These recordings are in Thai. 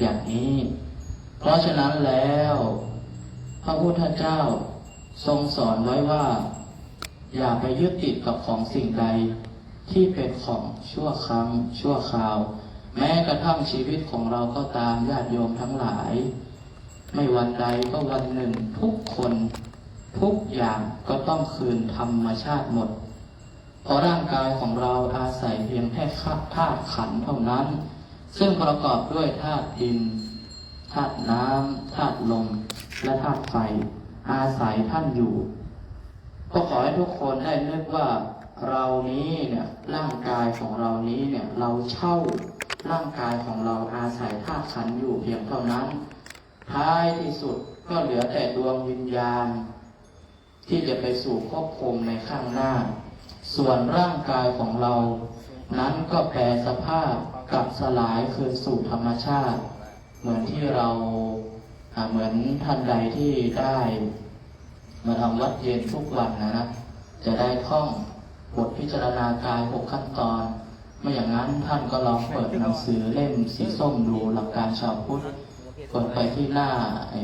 อย่างนี้ เพราะฉะนั้นแล้ว พระพุทธเจ้าทรงสอนไว้ว่า อย่าไปยึดติดกับของสิ่งใดที่เป็นของชั่วครั้งชั่วคราว แม้กระทั่งชีวิตของเราก็ตามญาติโยมทั้งหลาย ไม่วันใดก็วันหนึ่งทุกคน ทุกอย่างก็ต้องคืนธรรมชาติหมด เพราะร่างกายของเราอาศัยเพียงแค่ธาตุขันเท่านั้น ซึ่งประกอบด้วยธาตุดินธาตุน้ำธาตุลม และธาตุไฟ อาศัยท่านอยู่ ก็ขอให้ทุกคนได้นึกว่าเรานี้เนี่ยร่างกายของเรานี้เนี่ยเราเช่าร่างกายของเราอาศัยธาตุขันอยู่เพียงเท่านั้น ท้ายที่สุดก็เหลือแต่ดวงวิญญาณ ที่จะไปสู่ควบคุมในข้างหน้า ส่วนร่างกายของเรา นั้นก็แปรสภาพ กลับสลายคืนสู่ธรรมชาติ เหมือนที่เราเหมือนท่านใดที่ได้มาทำวัดเย็นทุกวันนะนะจะได้ท่องบทพิจารณากายหกขั้นตอนไม่อย่างนั้นท่านก็ลองเปิดหนังสือเล่มสีส้มดูหลักการชาวพุทธกดไปที่หน้าไอ้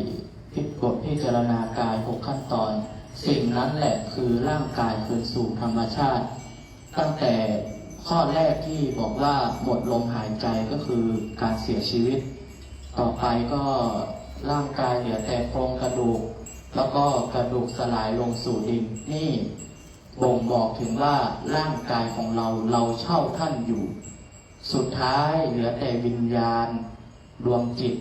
พิบทพิจารณากายหกขั้นตอน สิ่งนั้นแหละคือร่างกายคืนสู่ธรรมชาติ ตั้งแต่ ข้อแรกที่บอกว่าหมดลมหายใจก็คือการเสียชีวิต ต่อไปก็ร่างกายเหลือแต่โครงกระดูก แล้วก็กระดูกสลายลงสู่ดินนี่บ่งบอกถึงว่าร่างกายของเราเราเช่าท่านอยู่ สุดท้ายเหลือแต่วิญญาณดวงจิต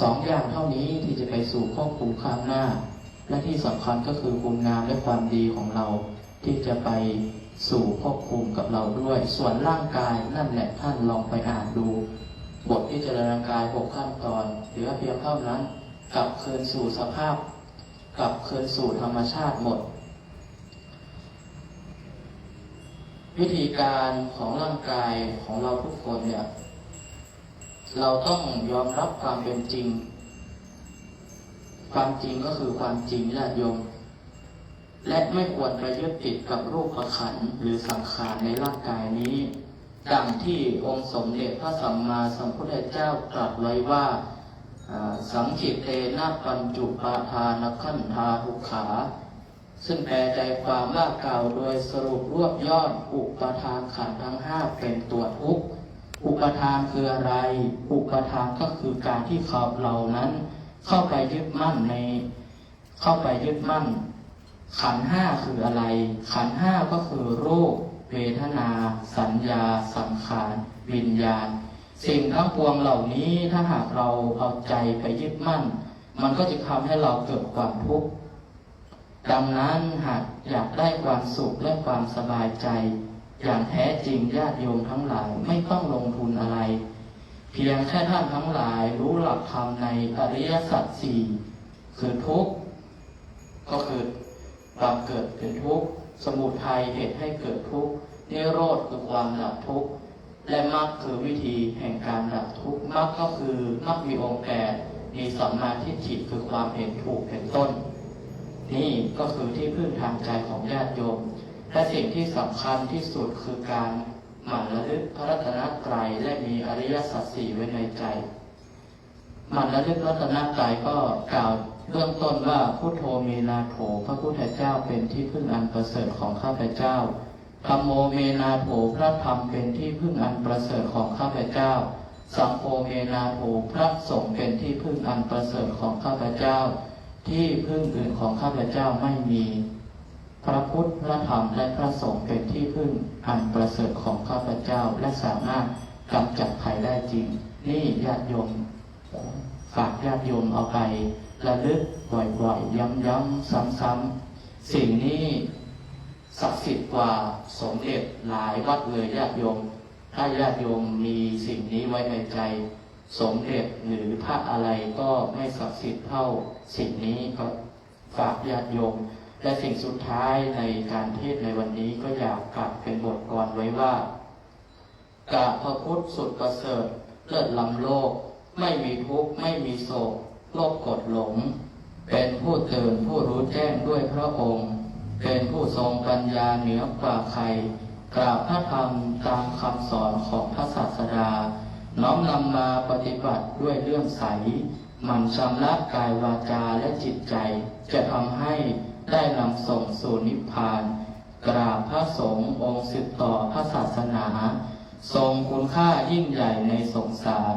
สองอย่างเท่านี้ที่จะไปสู่ควบคุมข้างหน้า และที่สำคัญก็คือคุณงามและความดีของเราที่จะไป สู่ควบคุมกับเราด้วย ส่วนร่างกายนั่นแหละท่านลองไปอ่านดู บทพิจารณากายหกขั้นตอนเหลือเพียงเท่านั้น กลับคืนสู่สภาพ กลับคืนสู่ธรรมชาติหมด วิธีการของร่างกายของเราทุกคนเนี่ย เราต้องยอมรับความเป็นจริง ความจริงก็คือความจริงญาติโยม และไม่ควรไปยึดติดกับรูปประขันหรือสังขารในร่างกายนี้ ดังที่องค์สมเด็จพระสัมมาสัมพุทธเจ้าตรัสไว้ว่าสังขิตเตนะปัญจุปาทานขันธาทุกขา ซึ่งแปลใจความว่ากล่าวโดยสรุปรวบยอดอุปทานขันธ์ทั้งห้าเป็นตัวทุกข์อุปทานคืออะไร อุปทานก็คือการที่เขาเรานั้น เข้าไปยึดมั่นใน เข้าไปยึดมั่น ขันห้าคืออะไร ขันห้าก็คือรูป เวทนา สัญญา สังขาร วิญญาณ สิ่งทั้งปวงเหล่านี้ถ้าหากเราเอาใจไปยึดมั่น มันก็จะทำให้เราเกิดความทุกข์ดังนั้นหากอยากได้ความสุขและความสบายใจ อย่างแท้จริงญาติโยมทั้งหลายไม่ต้องลงทุนอะไร เพียงแค่ท่านทั้งหลายรู้หลักธรรมในอริยสัจสี่คือทุกข์ก็คือ ความเกิดเป็นทุกข์ สมุทัยเหตุให้เกิดทุกข์ นิโรธคือความดับทุกข์ และมรรคคือวิธีแห่งการดับทุกข์ มรรคก็คือมรรคมีองค์แปดมีสัมมาทิฏฐิคือความเห็นถูกเป็นต้น นี่ก็คือที่พึ่งทางใจของญาติโยม และสิ่งที่สำคัญที่สุดคือการหมั่นระลึกพระรัตนตรัยและมีอริยสัจสี่ไว้ในใจหมั่นระลึกรัตนตรัยก็กล่าว เบื้องต้นว่าพุทโธเมนาโถพระพุทธเจ้าเป็นที่พึ่งอันประเสริฐของข้าพเจ้าธรรมโมเมนาโถพระธรรมเป็นที่พึ่งอันประเสริฐของข้าพเจ้า สังโฆเมนาโถพระสงฆ์เป็นที่พึ่งอันประเสริฐของข้าพเจ้า ที่พึ่งอื่นของข้าพเจ้าไม่มี พระพุทธพระธรรมและพระสงฆ์เป็นที่พึ่งอันประเสริฐของข้าพเจ้าและสามารถกำจัดภัยได้จริง นี่ญาติโยมฝากญาติโยมเอาไป ระลึกบ่อยๆ ย้ำๆ ซ้ำๆ สิ่งนี้ศักดิ์สิทธิ์กว่าสมเด็จหลายวัดเลยญาติโยม ถ้าญาติโยมมีสิ่งนี้ไว้ในใจ สมเด็จหรือพระอะไรก็ไม่ศักดิ์สิทธิ์เท่าสิ่งนี้ก็ฝากญาติโยม และสิ่งสุดท้ายในการเทศในวันนี้ก็อยากกลับเป็นบทกรไว้ว่ากาพระพุทธสุดประเสริฐเลิศล้ำโลก ไม่มีทุกข์ไม่มีโศก โลกกดหลง เป็นผู้ตื่นผู้รู้แจ้งด้วยพระองค์ เป็นผู้ทรงปัญญาเหนือกว่าใครกราบพระธรรมตามคำสอนของพระศาสดา น้อมนำมาปฏิบัติด้วยเลื่อมใสหมันชำระกายวาจาและจิตใจ จะทำให้ได้นำส่งสู่นิพพาน กราบพระสงฆ์องค์สืบต่อพระศาสนา ทรงคุณค่ายิ่งใหญ่ในสงสาร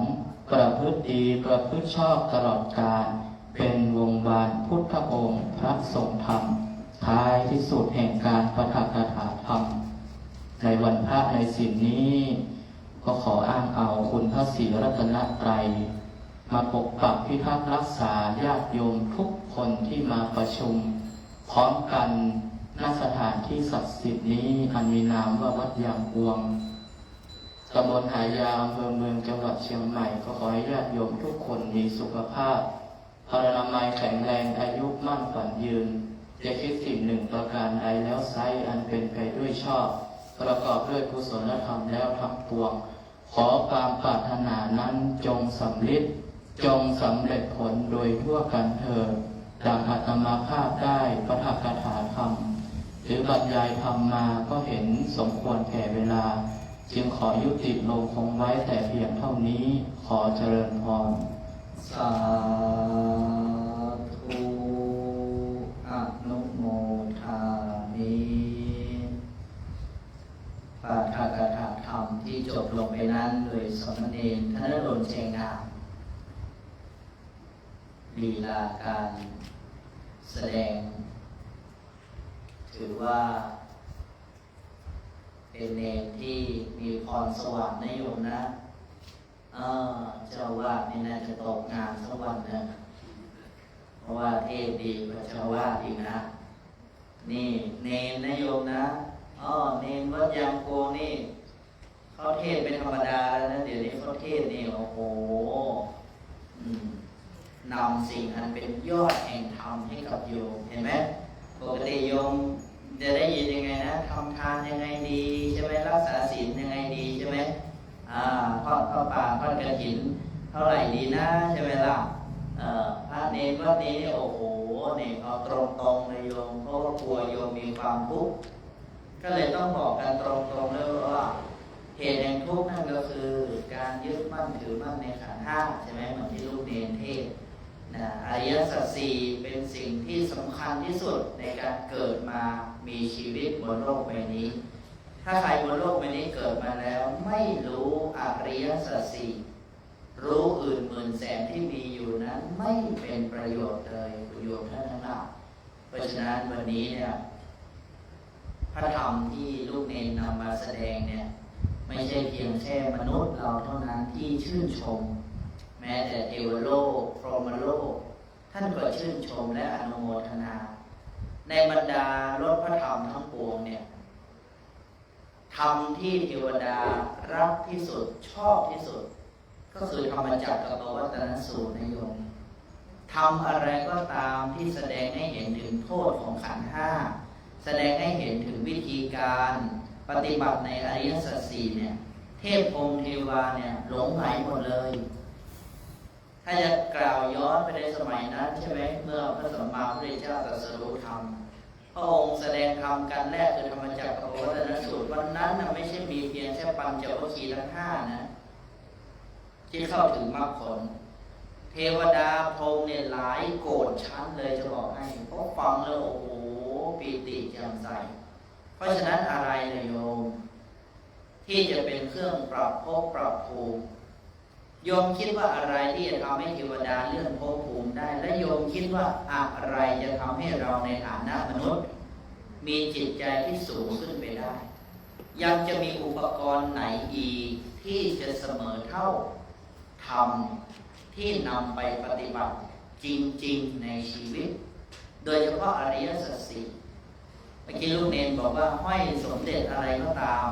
ประพฤติดีประพฤติชอบตลอดกาลเป็นวงวานพุทธองค์พระสงฆ์ธรรม ท้ายที่สุดแห่งการประทักถาธรรม ในวันพระในสิ่งนี้ ก็ขออ้างเอาคุณพระศรีรัตนตรัย มาปกปักพิทักษ์รักษาญาติโยมทุกคนที่มาประชุม พร้อมกันณสถานที่ศักดิ์สิทธิ์นี้อันมีนามว่าวัดยางพวงำบลหายาอำเภอเมืองจังหวัดเชียงใหม่ ก็ขอให้ญาติโยมทุกคนมีสุขภาพพลานามัยแข็งแรงอายุมั่นฝันยืนจะคิดสิ่งหนึ่งประการใดแล้วไซร้อันเป็นไปด้วยชอบ ประกอบด้วยกุศลธรรมแล้วทั้งปวง ขอความปรารถนานั้นจงสำลิดจงสำเร็จผลโดยทั่วกันเถิดดังอาตมาภาพได้ประทักถาธรรม หรือบรรยายธรรมมาก็เห็นสมควรแก่เวลา จึงขอยุติลงคงไว้แต่เพียงเท่านี้ขอเจริญพรสาธุอนุโมทามิปาฐกถาธรรมที่จบลงไปนั้นโดยสมณเณรธนรนเชงงามลีลาการแสดง ถือว่า เป็นเนรที่มีพรสวรรค์นะโยมนะเออเจ้าวาดนี่น่าจะตกงานสักวันนึงเพราะว่าเทศดีกว่าเจ้าวาดอีกนะ นี่เนนนะโยมนะอ๋อเนนวัดยางโกนี่เขาเทศเป็นธรรมดาแล้วนะเดี๋ยวนี้เขาเทศนี่โอ้โหนำสิ่งอันเป็นยอดแห่งธรรมให้กับโยมเห็นไหมปกติโยม จะได้ยินยังไงนะทำทานยังไงดีใช่ไหมรักษาศีลยังไงดีใช่ไหมอ่าทอดข้าวป่าทอดกระถิน เท่าไหร่ดีนะใช่ไหมล่ะเอ่อพระเนรวัดนี้โอ้โหเนี่ยเอาตรงๆเลยโยมเพราะว่ากลัวโยมมีความทุกข์ก็เลยต้องบอกกันตรงๆเลยว่าเหตุแห่งทุกข์นั่นก็คือ การยึดมั่นถือมั่นในขันธ์ห้าใช่ไหมเหมือนที่ลูกเนรเทศ นะอริยสัจสี่เป็นสิ่งที่สำคัญที่สุดในการเกิดมามีชีวิตบนโลกใบนี้ ถ้าใครบนโลกใบนี้เกิดมาแล้วไม่รู้อริยสัจสี่รู้อื่นหมื่นแสนที่มีอยู่นั้นไม่เป็นประโยชน์เลยคุณโยมท่านทั้งหลายเพราะฉะนั้นวันนี้เนี่ยพระธรรมที่ลูกเนนนำมาแสดงเนี่ย ไม่ใช่เพียงแค่มนุษย์เราเท่านั้นที่ชื่นชม ม้แต่เทวโลกพรหมโลก ท่านก็ชื่นชมและอนุโมทนา ในบรรดารถพระธรรมทั้งปวงเนี่ยธรรมที่เทวดารักที่สุดชอบที่สุด ก็คือธรรมจักรกับวัตนสูตรนโยมทำอะไรก็ตามที่แสดงให้เห็นถึงโทษของขันธ์ห้าแสดงให้เห็นถึงวิธีการปฏิบัติในอริยสัจสี่เนี่ย เทพพรหมเทวาเนี่ยหลงไหลหมดเลย ถ้าจะกล่าวย้อนไปในสมัยนั้นใช่ไหมเมื่อพระสัมมาสัมพุทธเจ้าตรัสรู้ธรรมพระองค์แสดงธรรมกันแรกคือธรรมจักรกับวัตนสูตรวันนั้นนะไม่ใช่มีเพียงแค่ปัญจวัคคีย์ทั้งห้านะที่เข้าถึงมรรคผล เทวดาพรหมเนี่ยหลายโกรธชั้นเลยจะบอกให้เพราะฟังแล้วโอ้โหปีติแจ่มใสเพราะฉะนั้นอะไรเลยโยม ที่จะเป็นเครื่องปรับภพปรับภูมิ โยมคิดว่าอะไรที่จะทำให้เทวดาเลื่อนภพภูมิได้ และโยมคิดว่าอะไรจะทำให้เราในฐานะมนุษย์ มีจิตใจที่สูงขึ้นไปได้ ยังจะมีอุปกรณ์ไหนอีกที่จะเสมอเท่าธรรมที่นำไปปฏิบัติจริง ๆ ในชีวิต โดยเฉพาะอริยสัจสี่เมื่อกี้ลูกเนนบอกว่าห้อยสมเด็จอะไรก็ตาม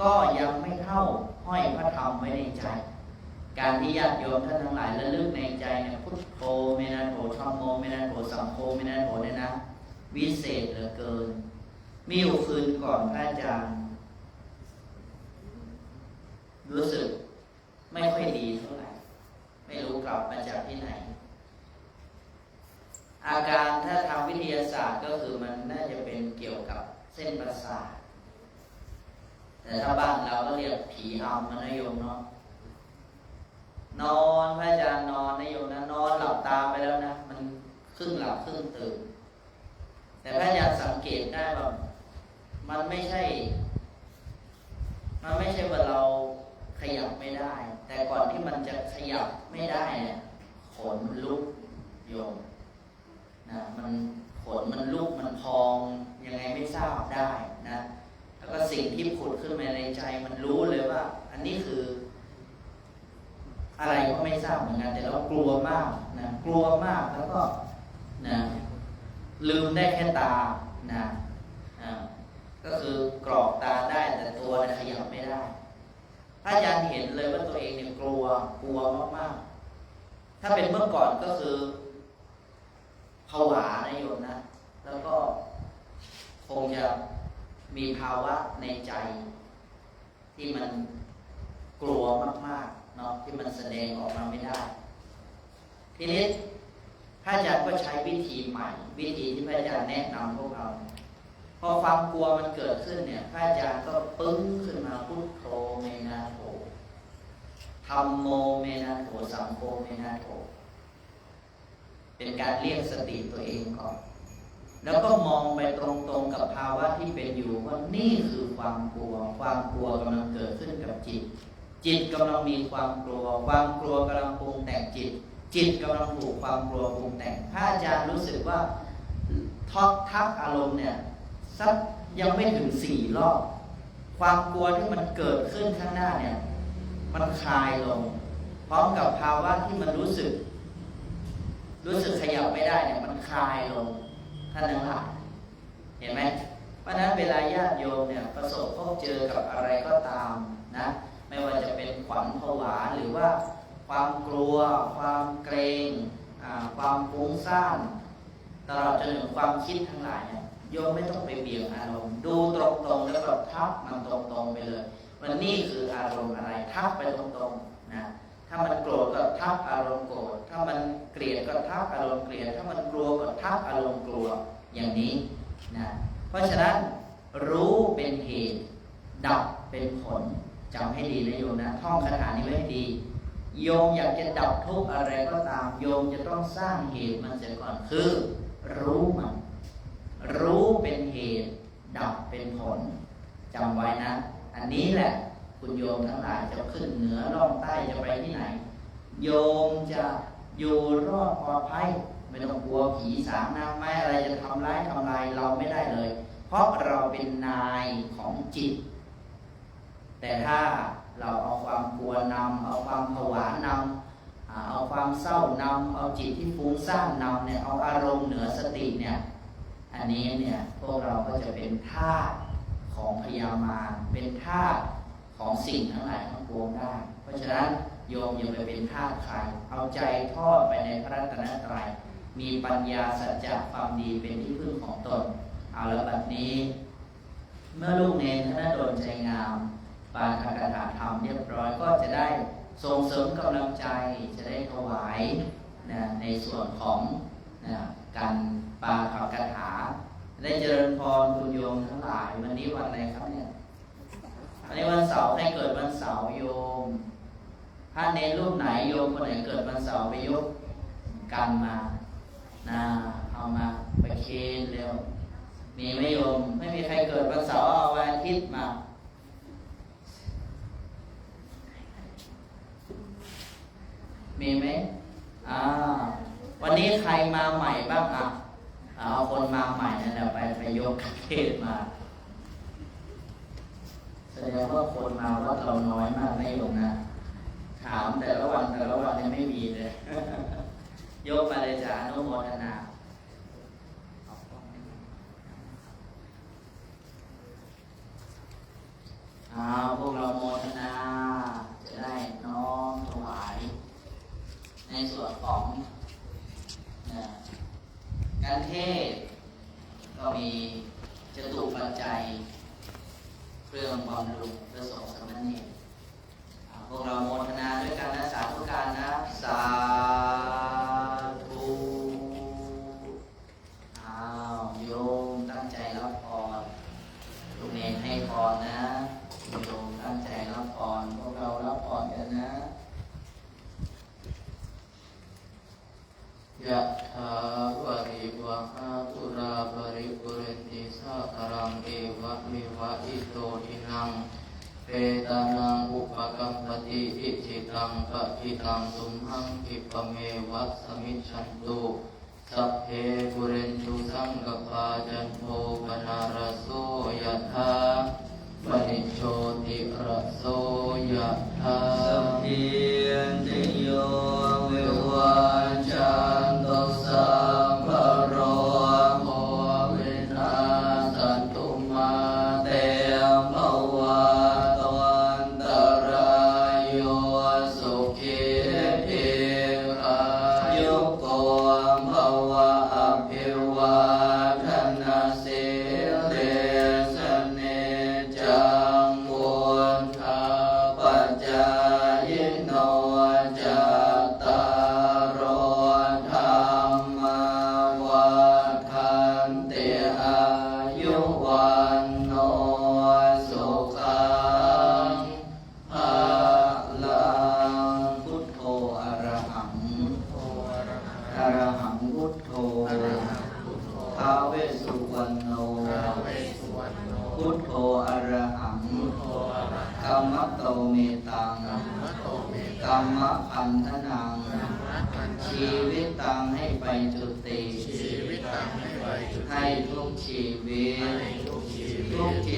ก็ยังไม่เท่าห้อยพระธรรมไว้ในใจ การที่ญาติโยมท่านทั้งหลายระลึกในใจเนี่ยพุทโธเมนาโถธรรมโมเมนาโถสังโฆเมนาโถเนี่ยนะวิเศษเหลือเกิน มีอยู่คืนก่อนพระอาจารย์รู้สึกไม่ค่อยดีเท่าไหร่ไม่รู้กลับมาจากที่ไหน อาการถ้าทางวิทยาศาสตร์ก็คือมันน่าจะเป็นเกี่ยวกับเส้นประสาทแต่ถ้าบ้านเราก็เรียกผีอำมันโยมเนาะ นอนพระอาจารย์นอนนะโยมนะนอนหลับตาไปแล้วนะมันครึ่งหลับครึ่งตื่นแต่พระอาจารย์สังเกตได้ว่ามันไม่ใช่ มันไม่ใช่ว่าเราขยับไม่ได้ แต่ก่อนที่มันจะขยับไม่ได้เนี่ยขนลุกโยมนะมันขนมันลุกมันพองยังไงไม่ทราบได้นะ แล้วก็สิ่งที่ผุดขึ้นมาในใจมันรู้เลยว่า อันนี้คือ อะไรก็ไม่ทราบเหมือนกันแต่เรากลัวมากนะกลัวมากแล้วก็นะลืมได้แค่ตานะอ่าก็คือกรอกตาได้แต่ตัวเนยขยับไม่ได้พระอาจารย์เห็นเลยว่าตัวเองเนี่ยกลัวกลัวมากๆ ถ้าเป็นเมื่อก่อนก็คือผวานะโยมนะ แล้วก็คงจะมีภาวะในใจ ที่มันกลัวมากๆ เนาะที่มันแสดงออกมาไม่ได้ ทีนี้พระอาจารย์ก็ใช้วิธีใหม่ วิธีที่พระอาจารย์แนะนำพวกเรา พอความกลัวมันเกิดขึ้นเนี่ย พระอาจารย์ก็ปึ้งขึ้นมาพุทโธเมนาโถธรรมโมเมนาโถสังโฆเมนาโถเป็นการเรียกสติตัวเองก่อน แล้วก็มองไปตรงๆกับภาวะที่เป็นอยู่ว่านี่คือความกลัว ความกลัวกำลังเกิดขึ้นกับจิต จิตกำลังมีความกลัว ความกลัวกำลังปรุงแต่งจิต จิตกำลังถูกความกลัวปรุงแต่งพระอาจารย์รู้สึกว่าทอกทักอารมณ์เนี่ยสักยังไม่ถึงสี่รอบความกลัวที่มันเกิดขึ้นข้างหน้าเนี่ย มันคลายลง พร้อมกับภาวะที่มันรู้สึก รู้สึกขยับไม่ได้เนี่ย มันคลายลงท่านทั้งหลายเห็นไหมเพราะนั้นเวลาญาติโยมเนี่ย ประสบพบเจอกับอะไรก็ตามนะ ไม่ว่าจะเป็นขวัญผวาหรือว่าความกลัว ความเกรงความฟุ้งซ่านตลอดจนถึงความคิดทั้งหลายเนี่ยโยมไม่ต้องไปเบี่ยงอารมณ์ ดูตรงๆแล้วก็ทับมันตรงๆไปเลยว่านี่คืออารมณ์อะไรทับไปตรงๆนะถ้ามันโกรธก็ทับอารมณ์โกรธถ้ามันเกลียดก็ทับอารมณ์เกลียดถ้ามันกลัวก็ทับอารมณ์กลัวอย่างนี้นะเพราะฉะนั้นรู้เป็นเหตุดับเป็นผล จำให้ดีนะโยมนะท่องคาถานี้ไว้ดี โยมอยากจะดับทุกข์อะไรก็ตาม โยมจะต้องสร้างเหตุมันเสียก่อนคือ รู้มัน รู้เป็นเหตุ ดับเป็นผลจำไว้นะ อันนี้แหละ คุณโยมทั้งหลายจะขึ้นเหนือร่องใต้จะไปที่ไหน โยมจะอยู่รอดปลอดภัยไม่ต้องกลัวผีสางนางไม้อะไรจะทำร้ายทำลายเราไม่ได้เลย เพราะเราเป็นนายของจิต แต่ถ้าเราเอาความกลัวนำเอาความผวานำเอาความเศร้านำเอาจิตที่ฟุ้งซ่านนำเนี่ยเอาอารมณ์เหนือสติเนี่ยอันนี้เนี่ยพวกเราก็จะเป็นทาสของพยามารเป็นทาสของสิ่งทั้งหลายทั้งปวงได้ เพราะฉะนั้นโยมอย่าไปเป็นทาสใคร เอาใจทอดไปในพระรัตนตรัย มีปัญญาสัจจะความดีเป็นที่พึ่งของตน เอาแล้วแบบนี้ เมื่อลูกเนรธนดลใจงาม ปาฐกถาธรรมเรียบร้อยก็จะได้ส่งเสริมกำลังใจจะได้ถวายนะในส่วนของนะการปาฐกถาได้เจริญพรคุณโยมทั้งหลายวันนี้วันอะไรครับเนี่ยวันนี้วันเสาร์ให้เกิดวันเสาร์โยม ถ้าเน้นรูปไหนโยมคนไหนเกิดวันเสาร์ไปยกกันมานะเอามาไปเคนเร็วมีไหมโยมไม่มีใครเกิดวันเสาร์เอาวันอาทิตย์มา มีไหมอ่าวันนี้ใครมาใหม่บ้างอะเอาคนมาใหม่นั่นแหละไปไปยกเทศมาแสดงว่าคนมาวัดเราน้อยมากนะโยมนะถามแต่ละวันแต่ละวันยังไม่มีเลยกมาเลยจ้าอนุโมทนา อ้าวพวกเราโมทนา จะได้น้อมถวาย ในส่วนของเอ่อการเทศน์ก็มีจตุปัจจัย เครื่องบำรุงพระสงฆ์สามเณรอ่าพวกเราโมทนาด้วยกันนะสาธุการนะ สาธุอ้าวโยมตั้งใจรับพรลูกเนรให้พรนะโยมตั้งใจรับพรพวกเรารับพรกันนะ ยะถาวริวะหาปุราปริปุเรนติสาคารังเอวะเมวะอิโตทินังเปตานังอุปกัมปติอิจิตังปะจิตังตุมหังคิปเมวะสมิจฉันตุสัพเพปุเรนตุสังกปาจันโทปนารโสยะธามณิโชติระโสยะธาสัพพิติโยวิวันจัน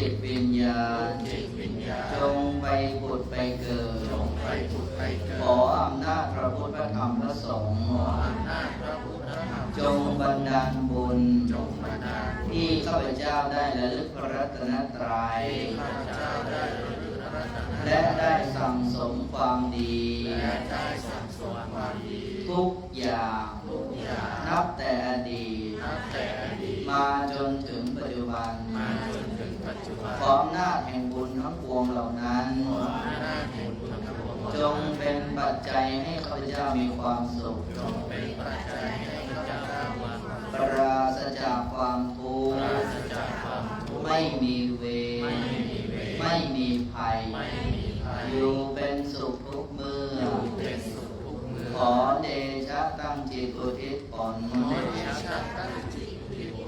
ทุกจิตวิญญาณจงไปผุดไปเกิดขออำนาจพระพุทธธรรมพระสงฆ์จงบันดาลบุญที่ข้าพเจ้าได้ระลึกพระรัตนตรัยและได้สั่งสมความดีทุกอย่าง นับแต่อดีต มาจนถึงปัจจุบัน ข ออำนาจแห่งบุญทั้งปวงเหล่านั้น จงเป็นปัจจัยให้ข้าพเจ้ามีความสุขปราศจากความทุกข์ไม่มีเวรไม่มีภัย อยู่เป็นสุขทุกเมื่อ ขอเดชะตั้งจิตอุทิศผล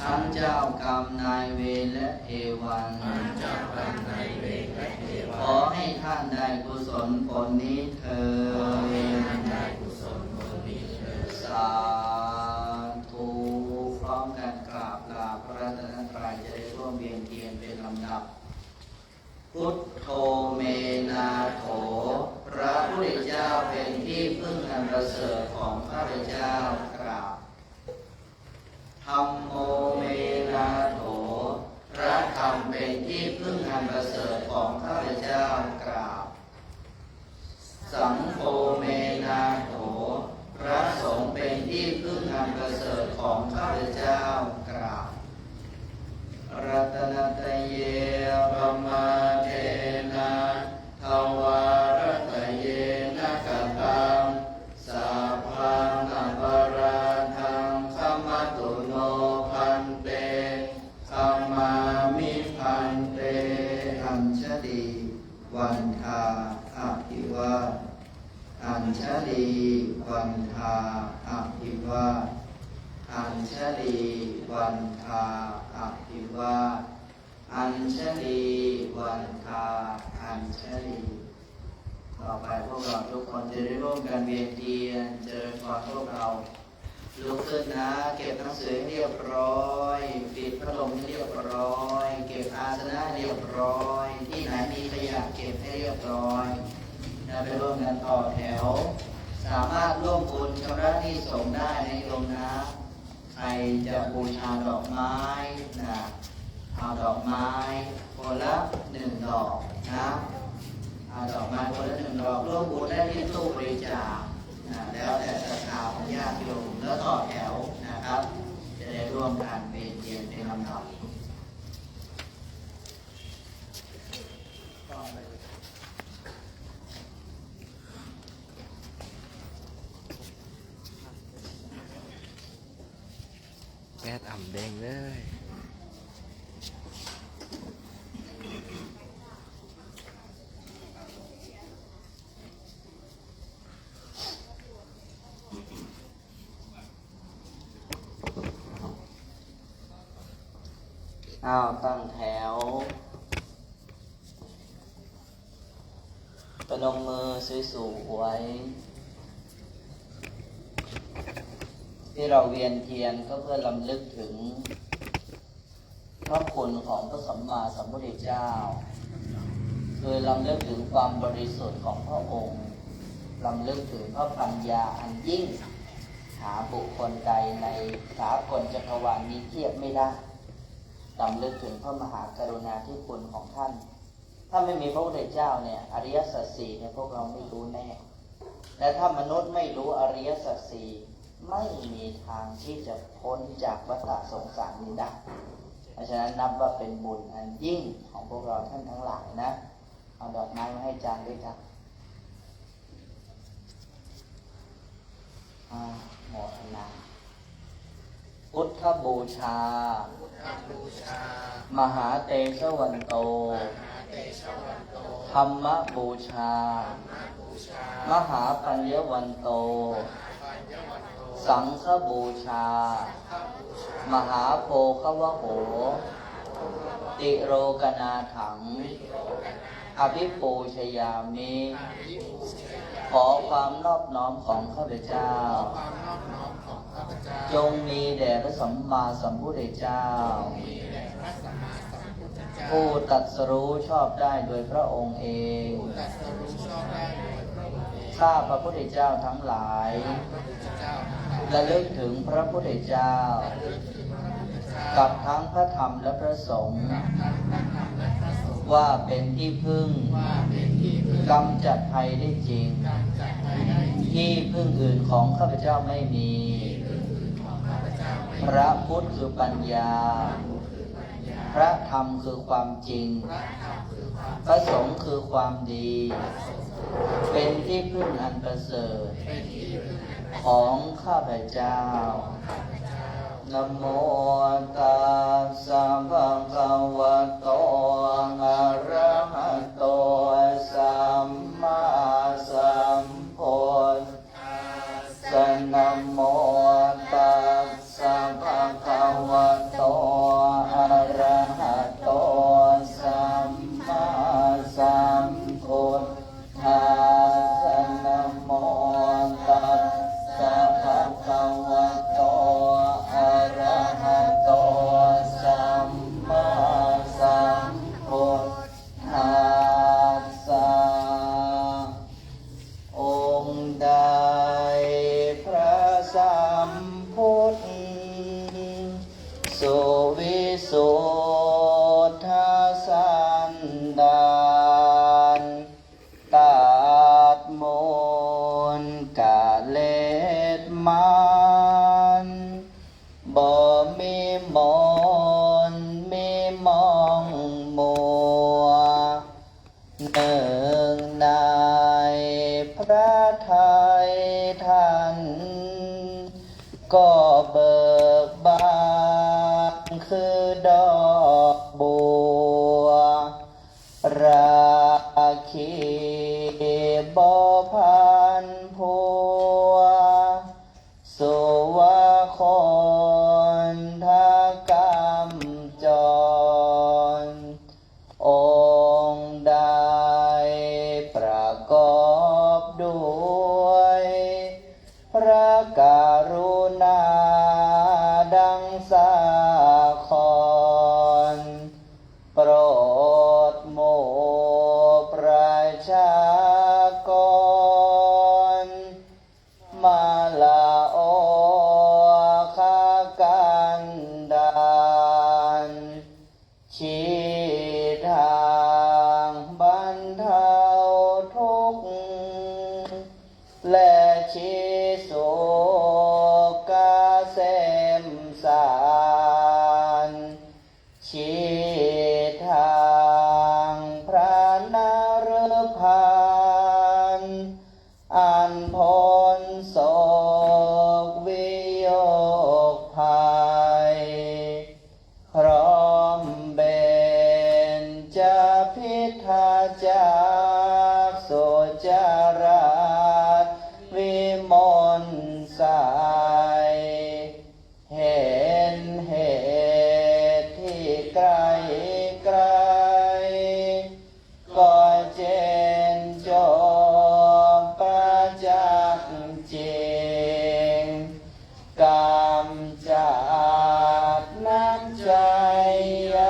ทั้งเจ้ากรรมนายเวรและเทวันขอให้ท่านได้กุศลผลนี้เถิดสาธุพร้อมกันกราบลาพระรัตนตรัยจะได้ร่วมเวียนเทียนเป็นลำดับ พุทโธเมนาโถ พระพุทธเจ้าเป็นที่พึ่งอันประเสริฐของข้าพเจ้ากราบ ธรรมโมเมนาโถพระธรรมเป็นที่พึ่งอันประเสริฐของข้าพเจ้ากราบ สังโฆเมนาโถ พระสงฆ์เป็นที่พึ่งอันประเสริฐของข้าพเจ้า วันทาอภิวาอัญชลีวันทาอภิวาอัญชลีวันทาอภิวาอัญชลีวันทาอัญชลีต่อไปพวกเราทุกคนจะได้ร่วมกันเวียนเทียนเจริญพรพวกเรา ลุกขึ้นนะ เก็บหนังสือเรียบร้อย ปิดพัดลมเรียบร้อย เก็บอาสนะเรียบร้อย ที่ไหนมีขยะเก็บให้เรียบร้อยนะไปร่วมกันต่อแถว สามารถร่วมบุญชำระหนี้สงฆ์ได้ในโยมนะ ใครจะบูชาดอกไม้นะเอาดอกไม้คนละหนึ่งดอกนะเอาดอกไม้คนละหนึ่งดอกร่วมบุญได้ที่ตู้บริจาคนะแล้วแต่ศรัทธาของญาติโยมแล้วต่อแถวนะครับ จะได้ร่วม มกันเวียนเทียนเป็นลำดับ แดงเลยอ้าวตั้งแถวประนมมือสวยๆ ที่เราเวียนเทียนก็เพื่อลำลึกถึง พระคุณของพระสัมมาสัมพุทธเจ้า โดยลำลึกถึงความบริสุทธิ์ของพระองค์ลำลึกถึงพระปัญญาอันยิ่ง หาบุคคลใดในสากลจักรวาลนี้เทียบไม่ได้ลำลึกถึงพระมหากรุณาธิคุณของท่าน ถ้าไม่มีพระพุทธเจ้าเนี่ยอริยสัจสี่เนี่ยพวกเราไม่รู้แน่ และถ้ามนุษย์ไม่รู้อริยสัจสี่ ไม่มีทางที่จะพ้นจากวัฏสงสารนี้ได้เพราะฉะนั้นนับว่าเป็นบุญอันยิ่งของพวกเราท่านทั้งหลายนะ เอาดอกไม้มาให้อาจารย์ด้วยครับอ่าโมทนาพุทธบูชา มหาเตชะวันโต ธรรมบูชา มหาปัญญวันโต สังฆบูชา มหาโพควโห ติโรกนาถัง อภิปูชยามิ ขอความนอบน้อมของข้าพเจ้า จงมีแด่พระสัมมาสัมพุทธเจ้า ผู้ตรัดสรู้ชอบได้โดยพระองค์เองข้าพระพุทธเจ้าทั้งหลาย ระลึกถึงพระพุทธเจ้า กับทั้งพระธรรมและพระสงฆ์ว่าเป็นที่พึ่งกำจัดภัยได้จริง ที่พึ่งอื่นของข้าพเจ้าไม่มี พระพุทธคือปัญญา พระธรรมคือความจริง พระสงฆ์คือความดี เป็นที่พึ่งอันประเสริฐ ของข้าพเจ้านะโมตัสสะภะคะวะโตอะระหะโตสัมมาสัมพุทธัสสะนะโม บพั ชี้ I.